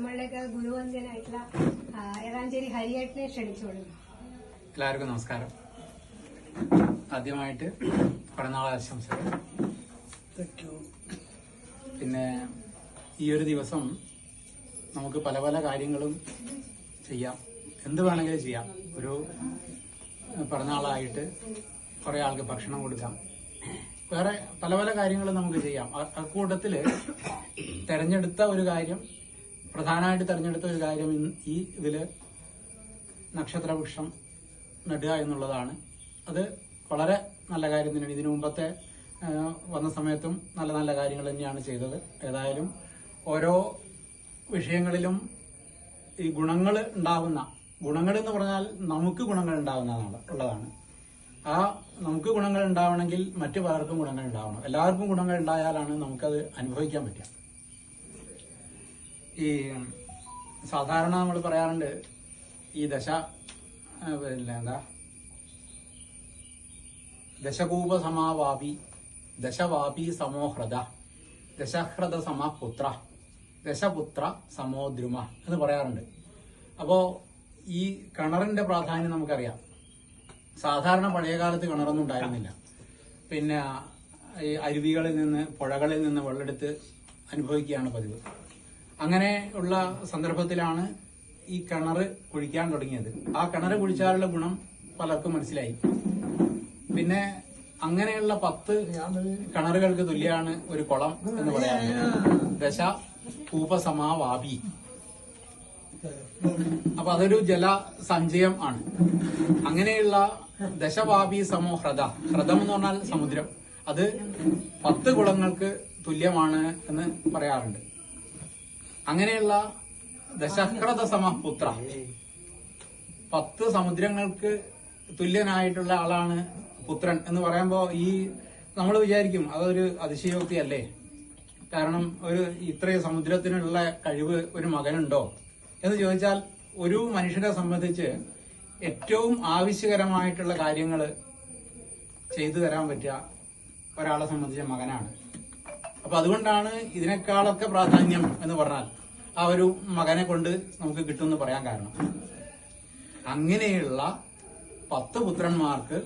നമ്മളുടെയൊക്കെ ഗുരുവന്ദനായിട്ടുള്ള ആ, എറാഞ്ചേരി ഹരിയേട്ടനെ ക്ഷണിച്ചോളൂ എല്ലാവർക്കും നമസ്കാരം. ആദ്യമായിട്ട് പിറന്നാൾ ആശംസകൾ. പിന്നെ ഈ ഒരു ദിവസം നമുക്ക് പല പല കാര്യങ്ങളും ചെയ്യാം. എന്ത് വേണമെങ്കിലും ചെയ്യാം. ഒരു പിറന്നാളായിട്ട് കുറേ ആൾക്ക് ഭക്ഷണം കൊടുക്കാം. വേറെ പല പല കാര്യങ്ങളും നമുക്ക് ചെയ്യാം. അക്കൂട്ടത്തിൽ തെരഞ്ഞെടുത്ത ഒരു കാര്യം പ്രധാനമായിട്ട് തെരഞ്ഞെടുത്ത ഒരു കാര്യം ഈ ഇതിൽ നക്ഷത്രവൃക്ഷം നടുക എന്നുള്ളതാണ്. അത് വളരെ നല്ല കാര്യം തന്നെയാണ്. ഇതിനു മുമ്പത്തെ വന്ന സമയത്തും നല്ല നല്ല കാര്യങ്ങൾ തന്നെയാണ് ചെയ്തത്. ഏതായാലും ഓരോ വിഷയങ്ങളിലും ഈ ഗുണങ്ങൾ ഉണ്ടാവുന്ന ഗുണങ്ങൾ എന്ന് പറഞ്ഞാൽ നമുക്ക് ഗുണങ്ങൾ ഉണ്ടാവുന്നതാണ് ഉള്ളതാണ്. ആ നമുക്ക് ഗുണങ്ങൾ ഉണ്ടാവണമെങ്കിൽ മറ്റു പലർക്കും ഗുണങ്ങൾ ഉണ്ടാവണം. എല്ലാവർക്കും ഗുണങ്ങൾ ഉണ്ടായാലാണ് നമുക്കത് അനുഭവിക്കാൻ പറ്റുക. ഈ സാധാരണ നമ്മൾ പറയാറുണ്ട് ഈ ദശ പിന്നെ എന്താ? ദശകൂപ സമാവാപി ദശവാപി സമോഹൃത ദശഹൃത സമപുത്ര ദശപുത്ര സമോദ്രുമ എന്ന് പറയാറുണ്ട്. അപ്പോ ഈ കിണറിന്റെ പ്രാധാന്യം നമുക്കറിയാം. സാധാരണ പഴയകാലത്ത് കിണറൊന്നും ഉണ്ടായിരുന്നില്ല. പിന്നെ ഈ അരുവികളിൽ നിന്ന് പുഴകളിൽ നിന്ന് വെള്ളമെടുത്ത് അനുഭവിക്കുകയാണ് പതിവ്. അങ്ങനെ ഉള്ള സന്ദർഭത്തിലാണ് ഈ കിണർ കുഴിക്കാൻ തുടങ്ങിയത്. ആ കിണർ കുഴിച്ചാലുള്ള ഗുണം പലർക്കും മനസ്സിലായി. പിന്നെ അങ്ങനെയുള്ള പത്ത് കിണറുകൾക്ക് തുല്യമാണ് ഒരു കുളം എന്ന് പറയാം ദശ കൂപസമാവാപി അപ്പൊ അതൊരു ജല സഞ്ചയം ആണ്. അങ്ങനെയുള്ള ദശവാപി സമോ ഹ്രദ. ഹ്രദം എന്ന് പറഞ്ഞാൽ സമുദ്രം. അത് പത്ത് കുളങ്ങൾക്ക് തുല്യമാണ് എന്ന് പറയാറുണ്ട്. അങ്ങനെയുള്ള ദശക്രത സമപുത്ര. പത്ത് സമുദ്രങ്ങൾക്ക് തുല്യനായിട്ടുള്ള ആളാണ് പുത്രൻ എന്ന് പറയുമ്പോൾ ഈ നമ്മൾ വിചാരിക്കും അതൊരു അതിശയോക്തി അല്ലേ കാരണം ഒരു ഇത്രയും സമുദ്രത്തിനുള്ള കഴിവ് ഒരു മകനുണ്ടോ? എന്ന് ചോദിച്ചാൽ ഒരു മനുഷ്യനെ സംബന്ധിച്ച് ഏറ്റവും ആവശ്യകരമായിട്ടുള്ള കാര്യങ്ങൾ ചെയ്തു തരാൻ പറ്റുക ഒരാളെ സംബന്ധിച്ച മകനാണ്. അപ്പൊ അതുകൊണ്ടാണ് ഇതിനേക്കാളൊക്കെ പ്രാധാന്യം എന്ന് പറഞ്ഞാൽ ആ ഒരു മകനെ കൊണ്ട് നമുക്ക് കിട്ടുമെന്ന് പറയാൻ കാരണം. അങ്ങനെയുള്ള പത്ത് പുത്രന്മാർക്ക്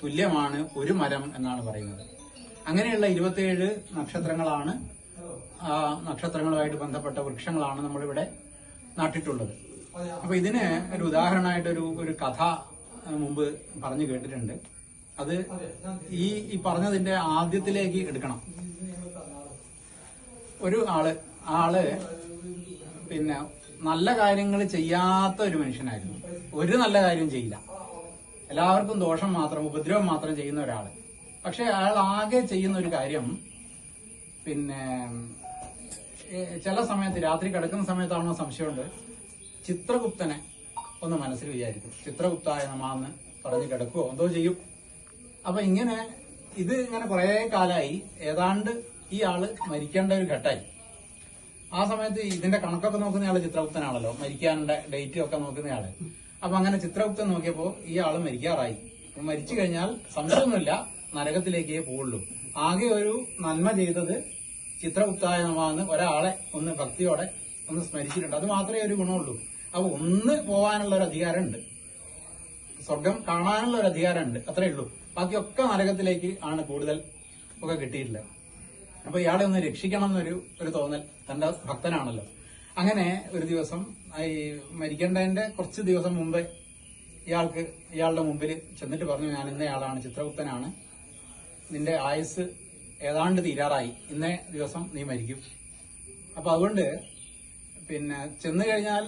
തുല്യമാണ് ഒരു മരം എന്നാണ് പറയുന്നത്. അങ്ങനെയുള്ള ഇരുപത്തിയേഴ് നക്ഷത്രങ്ങളാണ് ആ നക്ഷത്രങ്ങളുമായിട്ട് ബന്ധപ്പെട്ട വൃക്ഷങ്ങളാണ് നമ്മളിവിടെ നട്ടിട്ടുള്ളത്. അപ്പൊ ഇതിന് ഒരു ഉദാഹരണമായിട്ടൊരു ഒരു കഥ മുമ്പ് പറഞ്ഞു കേട്ടിട്ടുണ്ട്. അത് ഈ ഈ പറഞ്ഞതിന്റെ ആദ്യത്തിലേക്ക് എടുക്കണം. ഒരു ആൾ ആൾ പിന്നെ നല്ല കാര്യങ്ങൾ ചെയ്യാത്ത ഒരു മനുഷ്യനായിരുന്നു. ഒരു നല്ല കാര്യം ചെയ്യില്ല. എല്ലാവർക്കും ദോഷം മാത്രം ഉപദ്രവം മാത്രം ചെയ്യുന്ന ഒരാൾ. പക്ഷെ അയാൾ ആകെ ചെയ്യുന്ന ഒരു കാര്യം പിന്നെ ചില സമയത്ത് രാത്രി കിടക്കുന്ന സമയത്താണോ സംശയമുണ്ട്. ചിത്രഗുപ്തനെ ഒന്ന് മനസ്സിൽ വിചാരിക്കും. ചിത്രഗുപ്തായ നമാന്ന് പറഞ്ഞ് കിടക്കുവോ? എന്തോ ചെയ്യും. അപ്പൊ ഇങ്ങനെ ഇത് ഇങ്ങനെ കുറെ കാലമായി ഏതാണ്ട് ഈ ആൾ മരിക്കേണ്ട ഒരു ഘട്ടമായി. ആ സമയത്ത് ഇതിന്റെ കണക്കൊക്കെ നോക്കുന്ന ആൾ ചിത്രഗുപ്തനാണല്ലോ. മരിക്കാനുള്ള ഡേറ്റും ഒക്കെ നോക്കുന്ന ആൾ. അപ്പൊ അങ്ങനെ ചിത്രഗുപ്തൻ നോക്കിയപ്പോ ഈ ആൾ മരിക്കാറായി. മരിച്ചു കഴിഞ്ഞാൽ സംശയമൊന്നുമില്ല. നരകത്തിലേക്കേ പോവുള്ളൂ. ആകെ ഒരു നന്മ ചെയ്തത് ചിത്രഗുപ്തായ ഒരാളെ ഒന്ന് ഭക്തിയോടെ ഒന്ന് സ്മരിച്ചിട്ടുണ്ട്. അത് മാത്രമേ ഒരു ഗുണമുള്ളൂ. അപ്പൊ ഒന്ന് പോവാനുള്ള ഒരു അധികാരമുണ്ട്. സ്വർഗം കാണാനുള്ള ഒരു അധികാരമുണ്ട്. അത്രേ ഉള്ളൂ. ബാക്കിയൊക്കെ നരകത്തിലേക്ക് ആണ് കൂടുതൽ ഒക്കെ കിട്ടിയിട്ടുള്ളത്. അപ്പൊ ഇയാളെ ഒന്ന് രക്ഷിക്കണം എന്നൊരു ഒരു തോന്നൽ തന്റെ ഭക്തനാണല്ലോ. അങ്ങനെ ഒരു ദിവസം ഈ മരിക്കേണ്ടതിന്റെ കുറച്ച് ദിവസം മുമ്പ് ഇയാൾക്ക് ഇയാളുടെ മുമ്പിൽ ചെന്നിട്ട് പറഞ്ഞു ഞാൻ ഇന്നയാളാണ് ചിത്രഗുപ്തനാണ്. നിന്റെ ആയുസ് ഏതാണ്ട് തീരാറായി. ഇന്നേ ദിവസം നീ മരിക്കും. അപ്പൊ അതുകൊണ്ട് പിന്നെ ചെന്ന് കഴിഞ്ഞാൽ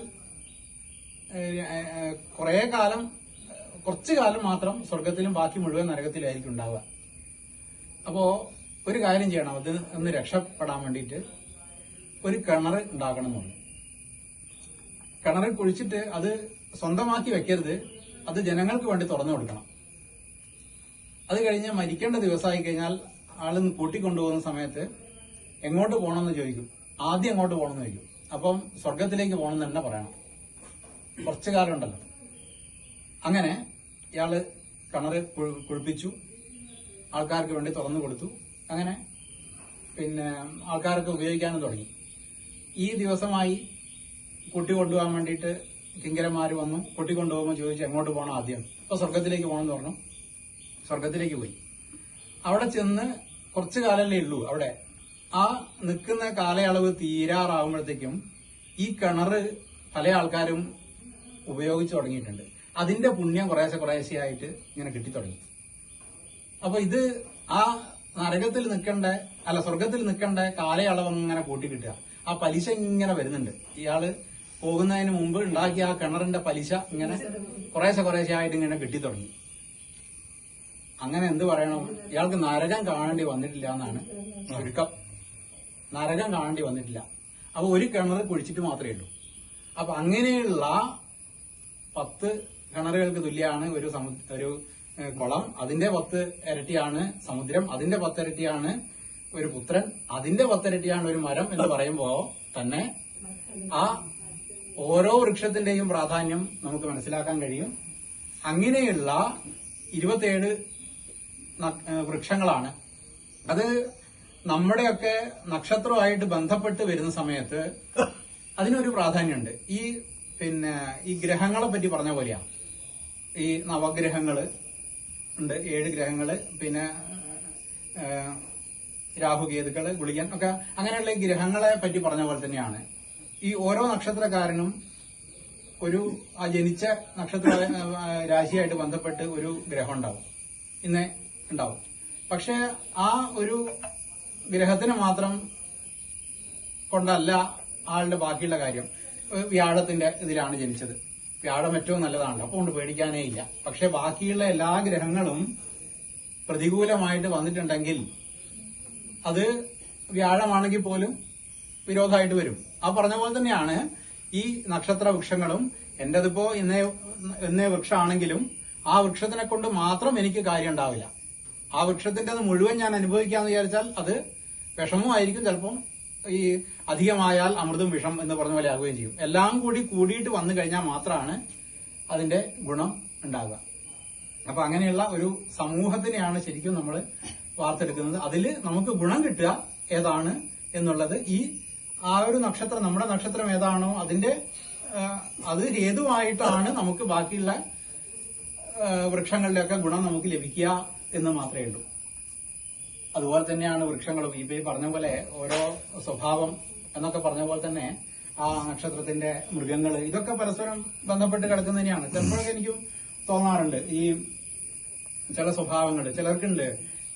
കുറെ കാലം കുറച്ചു കാലം മാത്രം സ്വർഗത്തിലും ബാക്കി മുഴുവൻ നരകത്തിലായിരിക്കും ഉണ്ടാവുക. അപ്പോ ഒരു കാര്യം ചെയ്യണം. അത് ഒന്ന് രക്ഷപ്പെടാൻ വേണ്ടിയിട്ട് ഒരു കിണർ ഉണ്ടാക്കണം എന്നുണ്ട് കിണർ കുഴിച്ചിട്ട് അത് സ്വന്തമാക്കി വെക്കരുത്. അത് ജനങ്ങൾക്ക് വേണ്ടി തുറന്നു കൊടുക്കണം. അത് കഴിഞ്ഞ് മരിക്കേണ്ട ദിവസമായി കഴിഞ്ഞാൽ ആൾ കൂട്ടിക്കൊണ്ടുപോകുന്ന സമയത്ത് എങ്ങോട്ട് പോകണമെന്ന് ചോദിക്കും. ആദ്യം എങ്ങോട്ട് പോകണമെന്ന് ചോദിക്കും. അപ്പം സ്വർഗത്തിലേക്ക് പോകണം എന്ന് തന്നെ പറയണം. കുറച്ചു കാലം ഉണ്ടല്ലോ. അങ്ങനെ ഇയാൾ കിണറ് കുഴിപ്പിച്ചു. ആൾക്കാർക്ക് വേണ്ടി തുറന്നു കൊടുത്തു. അങ്ങനെ പിന്നെ ആൾക്കാർക്ക് ഉപയോഗിക്കാനും തുടങ്ങി. ഈ ദിവസമായി കുട്ടി കൊണ്ടുപോകാൻ വേണ്ടിയിട്ട് കിങ്കരന്മാർ വന്നു. കുട്ടി കൊണ്ടുപോകുമ്പോൾ ചോദിച്ചു എങ്ങോട്ട് പോകണം ആദ്യം? അപ്പോൾ സ്വർഗത്തിലേക്ക് പോകണം എന്ന് പറഞ്ഞു. സ്വർഗത്തിലേക്ക് പോയി. അവിടെ ചെന്ന് കുറച്ച് കാലമല്ലേ ഉള്ളൂ അവിടെ. ആ നിൽക്കുന്ന കാലയളവ് തീരാറാവുമ്പോഴത്തേക്കും ഈ കിണറ് പല ആൾക്കാരും ഉപയോഗിച്ചു തുടങ്ങിയിട്ടുണ്ട്. അതിന്റെ പുണ്യം കുറേശ്ശെ കുറേശ്ശെ ആയിട്ട് ഇങ്ങനെ കിട്ടിത്തുടങ്ങി. അപ്പൊ ഇത് ആ നരകത്തിൽ നിൽക്കേണ്ട അല്ല സ്വർഗത്തിൽ നിൽക്കേണ്ട കാലയളവ് ഇങ്ങനെ കൂട്ടി കിട്ടുക ആ പലിശ ഇങ്ങനെ വരുന്നുണ്ട്. ഇയാൾ പോകുന്നതിന് മുമ്പ് ഉണ്ടാക്കിയ ആ കിണറിന്റെ പലിശ ഇങ്ങനെ കുറേശ്ശെ കുറേശ്ശെ ആയിട്ട് ഇങ്ങനെ കിട്ടിത്തുടങ്ങി. അങ്ങനെ എന്ത് പറയണം? ഇയാൾക്ക് നരകം കാണേണ്ടി വന്നിട്ടില്ല എന്നാണ് ചുരുക്കം നരകം കാണേണ്ടി വന്നിട്ടില്ല. അപ്പൊ ഒരു കിണർ കുഴിച്ചിട്ട് മാത്രമേ ഉള്ളൂ. അപ്പൊ അങ്ങനെയുള്ള പത്ത് കിണറുകൾക്ക് തുല്യമാണ് ഒരു സമു ഒരു കുളം. അതിന്റെ പത്ത് ഇരട്ടിയാണ് സമുദ്രം. അതിന്റെ പത്തിരട്ടിയാണ് ഒരു പുത്രൻ. അതിന്റെ പത്തിരട്ടിയാണ് ഒരു മരം എന്ന് പറയുമ്പോ തന്നെ ആ ഓരോ വൃക്ഷത്തിന്റെയും പ്രാധാന്യം നമുക്ക് മനസ്സിലാക്കാൻ കഴിയും. അങ്ങനെയുള്ള ഇരുപത്തിയേഴ് വൃക്ഷങ്ങളാണ്. അത് നമ്മുടെയൊക്കെ നക്ഷത്രമായിട്ട് ബന്ധപ്പെട്ട് വരുന്ന സമയത്ത് അതിനൊരു പ്രാധാന്യമുണ്ട്. ഈ പിന്നെ ഈ ഗ്രഹങ്ങളെ പറ്റി പറഞ്ഞ പോലെയാണ് ഈ നവഗ്രഹങ്ങൾ ഉണ്ട്. ഏഴ് ഗ്രഹങ്ങൾ പിന്നെ രാഹുകേതുക്കൾ ഗുളികൻ ഒക്കെ അങ്ങനെയുള്ള ഗ്രഹങ്ങളെ പറ്റി പറഞ്ഞ പോലെ തന്നെയാണ്. ഈ ഓരോ നക്ഷത്രക്കാരനും ഒരു ആ ജനിച്ച നക്ഷത്ര രാശിയായിട്ട് ബന്ധപ്പെട്ട് ഒരു ഗ്രഹം ഉണ്ടാവും. ഇന്ന് ഉണ്ടാവും. പക്ഷെ ആ ഒരു ഗ്രഹത്തിന് മാത്രം കൊണ്ടല്ല ആളുടെ ബാക്കിയുള്ള കാര്യം. വ്യാഴത്തിന്റെ ഇതിലാണ് ജനിച്ചത്. വ്യാഴം ഏറ്റവും നല്ലതാണ്. അപ്പോൾ കൊണ്ട് പേടിക്കാനേ ഇല്ല. പക്ഷെ ബാക്കിയുള്ള എല്ലാ ഗ്രഹങ്ങളും പ്രതികൂലമായിട്ട് വന്നിട്ടുണ്ടെങ്കിൽ അത് വ്യാഴമാണെങ്കിൽ പോലും വിരോധമായിട്ട് വരും. ആ പറഞ്ഞ പോലെ തന്നെയാണ് ഈ നക്ഷത്ര വൃക്ഷങ്ങളും എന്റേതിപ്പോ ഇന്നേ ഇന്നേ വൃക്ഷമാണെങ്കിലും ആ വൃക്ഷത്തിനെ കൊണ്ട് മാത്രം എനിക്ക് കാര്യം ഉണ്ടാവില്ല ആ വൃക്ഷത്തിന്റെ മുഴുവൻ ഞാൻ അനുഭവിക്കാന്ന് വിചാരിച്ചാൽ അത് വിഷമമായിരിക്കും ചിലപ്പം. ഈ അധികമായാൽ അമൃതും വിഷം എന്ന് പറഞ്ഞ പോലെ ആകുകയും ചെയ്യും. എല്ലാം കൂടി കൂടിയിട്ട് വന്നു കഴിഞ്ഞാൽ മാത്രമാണ് അതിന്റെ ഗുണം ഉണ്ടാകുക അപ്പൊ അങ്ങനെയുള്ള ഒരു സമൂഹത്തിനെയാണ് ശരിക്കും നമ്മൾ വാർത്തെടുക്കുന്നത്. അതിൽ നമുക്ക് ഗുണം കിട്ടുക ഏതാണ് എന്നുള്ളത് ഈ ആ ഒരു നക്ഷത്രം നമ്മുടെ നക്ഷത്രം ഏതാണോ അതിന്റെ അത് ഹേതുവായിട്ടാണ് നമുക്ക് ബാക്കിയുള്ള വൃക്ഷങ്ങളുടെയൊക്കെ ഗുണം നമുക്ക് ലഭിക്കുക എന്ന് മാത്രമേ ഉള്ളൂ. അതുപോലെ തന്നെയാണ് വൃക്ഷങ്ങളും. ഇപ്പൊ ഈ പറഞ്ഞ പോലെ ഓരോ സ്വഭാവം എന്നൊക്കെ പറഞ്ഞ പോലെ തന്നെ ആ നക്ഷത്രത്തിന്റെ മൃഗങ്ങൾ ഇതൊക്കെ പരസ്പരം ബന്ധപ്പെട്ട് കിടക്കുന്ന തന്നെയാണ് ചിലപ്പോഴൊക്കെ എനിക്കും തോന്നാറുണ്ട്. ഈ ചില സ്വഭാവങ്ങൾ ചിലർക്കുണ്ട്.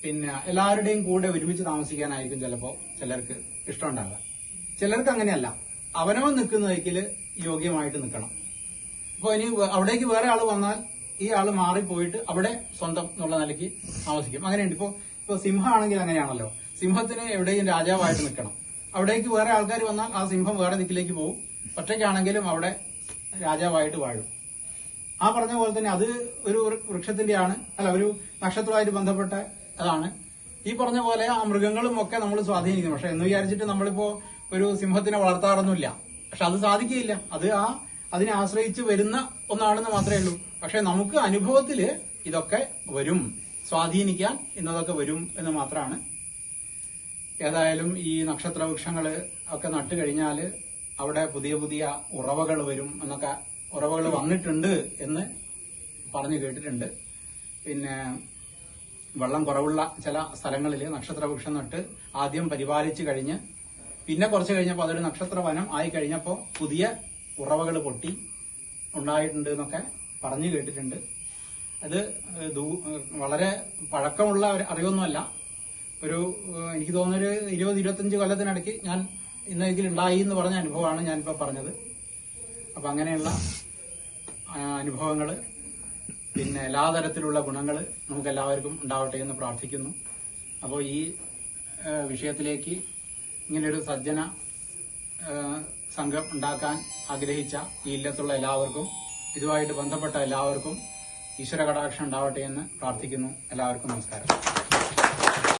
പിന്നെ എല്ലാവരുടെയും കൂടെ ഒരുമിച്ച് താമസിക്കാനായിരിക്കും ചിലപ്പോ ചിലർക്ക് ഇഷ്ടമുണ്ടാകുക ചിലർക്ക് അങ്ങനെയല്ല. അവനവൻ നിൽക്കുന്ന വഴിക്കിൽ യോഗ്യമായിട്ട് നിൽക്കണം. അപ്പൊ ഇനി അവിടേക്ക് വേറെ ആൾ വന്നാൽ ഈ ആൾ മാറിപ്പോയിട്ട് അവിടെ സ്വന്തം എന്നുള്ള നിലയ്ക്ക് താമസിക്കും. അങ്ങനെയുണ്ട്. ഇപ്പൊ ഇപ്പൊ സിംഹമാണെങ്കിൽ അങ്ങനെയാണല്ലോ. സിംഹത്തിന് എവിടെയും രാജാവായിട്ട് നിൽക്കണം. അവിടേക്ക് വേറെ ആൾക്കാർ വന്നാൽ ആ സിംഹം വേറെ ദിക്കിലേക്ക് പോകും. ഒറ്റയ്ക്കാണെങ്കിലും അവിടെ രാജാവായിട്ട് വാഴും. ആ പറഞ്ഞ പോലെ തന്നെ അത് ഒരു വൃക്ഷത്തിന്റെയാണ് അല്ല ഒരു നക്ഷത്രമായിട്ട് ബന്ധപ്പെട്ട അതാണ്. ഈ പറഞ്ഞ പോലെ ആ മൃഗങ്ങളും ഒക്കെ നമ്മൾ സ്വാധീനിക്കുന്നു. പക്ഷെ എന്ന് വിചാരിച്ചിട്ട് നമ്മളിപ്പോ ഒരു സിംഹത്തിനെ വളർത്താറൊന്നുമില്ല. പക്ഷെ അത് സാധിക്കുകയില്ല. അത് ആ അതിനെ ആശ്രയിച്ച് വരുന്ന ഒന്നാണെന്ന് മാത്രമേ ഉള്ളൂ. പക്ഷെ നമുക്ക് അനുഭവത്തിൽ ഇതൊക്കെ വരും. സ്വാധീനിക്കാൻ ഇന്നതൊക്കെ വരും എന്ന് മാത്രമാണ്. ഏതായാലും ഈ നക്ഷത്ര വൃക്ഷങ്ങൾ ഒക്കെ നട്ടു കഴിഞ്ഞാൽ അവിടെ പുതിയ പുതിയ ഉറവകൾ വരും എന്നൊക്കെ ഉറവകൾ വന്നിട്ടുണ്ട് എന്ന് പറഞ്ഞു കേട്ടിട്ടുണ്ട്. പിന്നെ വെള്ളം കുറവുള്ള ചില സ്ഥലങ്ങളിൽ നക്ഷത്രവൃക്ഷം നട്ട് ആദ്യം പരിപാലിച്ചു കഴിഞ്ഞ് പിന്നെ കുറച്ച് കഴിഞ്ഞപ്പോൾ അതൊരു നക്ഷത്ര വനം ആയി കഴിഞ്ഞപ്പോൾ പുതിയ ഉറവകൾ പൊട്ടി ഉണ്ടായിട്ടുണ്ട് എന്നൊക്കെ പറഞ്ഞു കേട്ടിട്ടുണ്ട്. അത് വളരെ പഴക്കമുള്ള അറിവൊന്നുമല്ല. ഒരു എനിക്ക് തോന്നുന്ന ഒരു ഇരുപത് ഇരുപത്തഞ്ച് കൊല്ലത്തിനിടയ്ക്ക് ഞാൻ ഇന്ന് ഇതിൽ ഉണ്ടായി എന്ന് പറഞ്ഞ അനുഭവമാണ് ഞാനിപ്പോൾ പറഞ്ഞത്. അപ്പൊ അങ്ങനെയുള്ള അനുഭവങ്ങൾ പിന്നെ എല്ലാ തരത്തിലുള്ള ഗുണങ്ങൾ നമുക്ക് എല്ലാവർക്കും ഉണ്ടാവട്ടെ എന്ന് പ്രാർത്ഥിക്കുന്നു. അപ്പോൾ ഈ വിഷയത്തിലേക്ക് ഇങ്ങനൊരു സജ്ജന സംഘം ഉണ്ടാക്കാൻ ആഗ്രഹിച്ച ഈ ഇല്ലത്തുള്ള എല്ലാവർക്കും ഇതുമായിട്ട് ബന്ധപ്പെട്ട എല്ലാവർക്കും ഈശ്വര കടാക്ഷം ഉണ്ടാവട്ടെ എന്ന് പ്രാർത്ഥിക്കുന്നു. എല്ലാവർക്കും നമസ്കാരം.